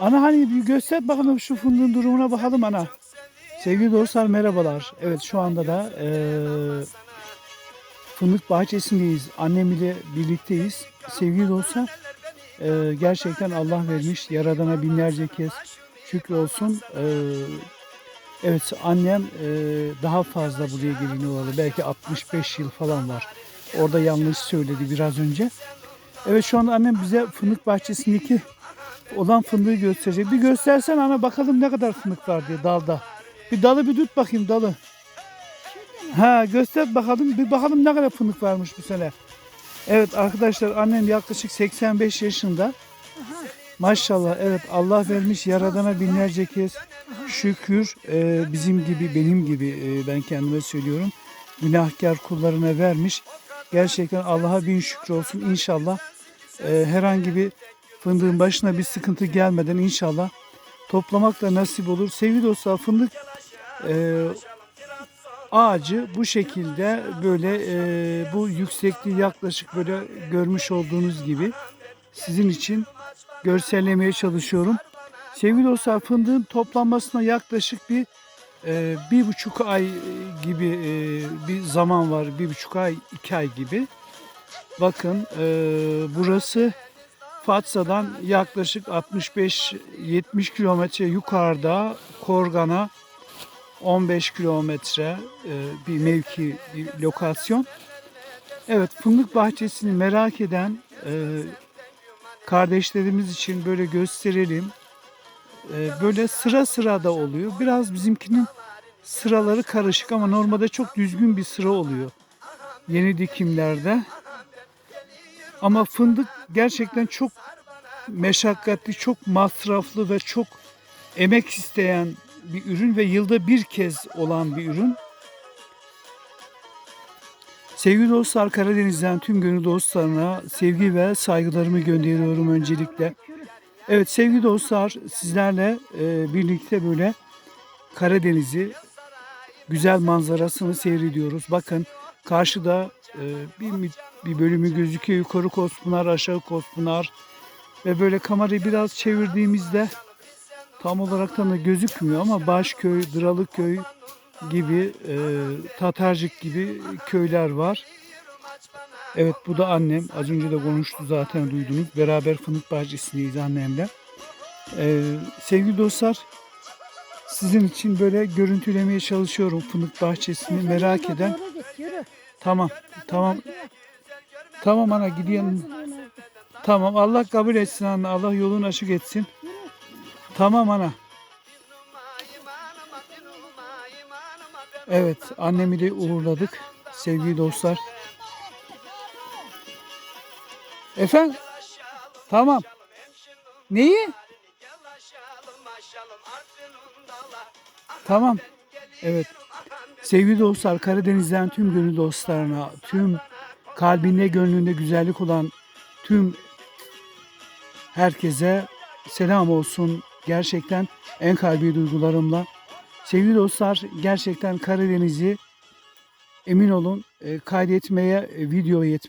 Ana hani bir göster bakalım şu fındığın durumuna bakalım ana. Sevgili dostlar merhabalar. Evet şu anda da eee fındık bahçesindeyiz. Annem ile birlikteyiz. Sevgili dostlar eee, gerçekten Allah vermiş. Yaradana binlerce kez şükür olsun. Eee, evet annem eee, daha fazla buraya gelini olalı. Belki 65 yıl falan var. Orada yanlış söyledi biraz önce. Evet şu anda annem bize fındık bahçesindeki olan fındığı gösterecek. Bir göstersen ana bakalım ne kadar fındık var diye dalda. Bir dalı bir tut bakayım dalı. Ha göster bakalım bir bakalım ne kadar fındık varmış bu sene. Evet arkadaşlar annem yaklaşık 85 yaşında. Maşallah evet Allah vermiş yaradana binlerce kez şükür Ee, bizim gibi benim gibi e, ben kendime söylüyorum günahkar kullarına vermiş. Gerçekten Allah'a bin şükür olsun inşallah e, herhangi bir fındığın başına bir sıkıntı gelmeden inşallah toplamak da nasip olur. Sevgili dostlar fındık e, ağacı bu şekilde böyle e, bu yüksekliği yaklaşık böyle görmüş olduğunuz gibi sizin için görsellemeye çalışıyorum. Sevgili dostlar fındığın toplanmasına yaklaşık bir e, bir buçuk ay gibi e, bir zaman var. Bir buçuk ay, iki ay gibi. Bakın e, burası Fatsa'dan yaklaşık 65-70 kilometre yukarıda Korgan'a 15 kilometre e, bir mevki, bir lokasyon. Evet fındık bahçesini merak eden e, kardeşlerimiz için böyle gösterelim. E, böyle sıra sıra da oluyor. Biraz bizimkinin sıraları karışık ama normalde çok düzgün bir sıra oluyor. Yeni dikimlerde. Ama fındık gerçekten çok meşakkatli, çok masraflı ve çok emek isteyen bir ürün ve yılda bir kez olan bir ürün. Sevgili dostlar Karadeniz'den tüm gönül dostlarına sevgi ve saygılarımı gönderiyorum öncelikle. Evet sevgili dostlar sizlerle e, birlikte böyle Karadeniz'i güzel manzarasını seyrediyoruz. Bakın karşıda e, bir, bir bölümü gözüküyor. Yukarı Kospınar, aşağı Kospınar. Ve böyle kamerayı biraz çevirdiğimizde tam olarak da gözükmüyor ama Başköy, Dralıköy gibi, e, Tatarcık gibi köyler var. Evet bu da annem. Az önce de konuştu zaten duydunuz. Beraber fındık bahçesindeyiz annemle. Ee, sevgili dostlar sizin için böyle görüntülemeye çalışıyorum fındık bahçesini merak eden. Tamam tamam tamam ana gidiyorum. Tamam Allah kabul etsin anne. Allah yolunu açık etsin. Tamam ana. Evet annemi de uğurladık sevgili dostlar. Efendim? Tamam. Neyi? Tamam. Evet. Sevgili dostlar Karadeniz'den tüm gönül dostlarına, tüm kalbinde gönlünde güzellik olan tüm herkese selam olsun. Gerçekten en kalbi duygularımla. Sevgili dostlar gerçekten Karadeniz'i emin olun e, kaydetmeye, e, video yet-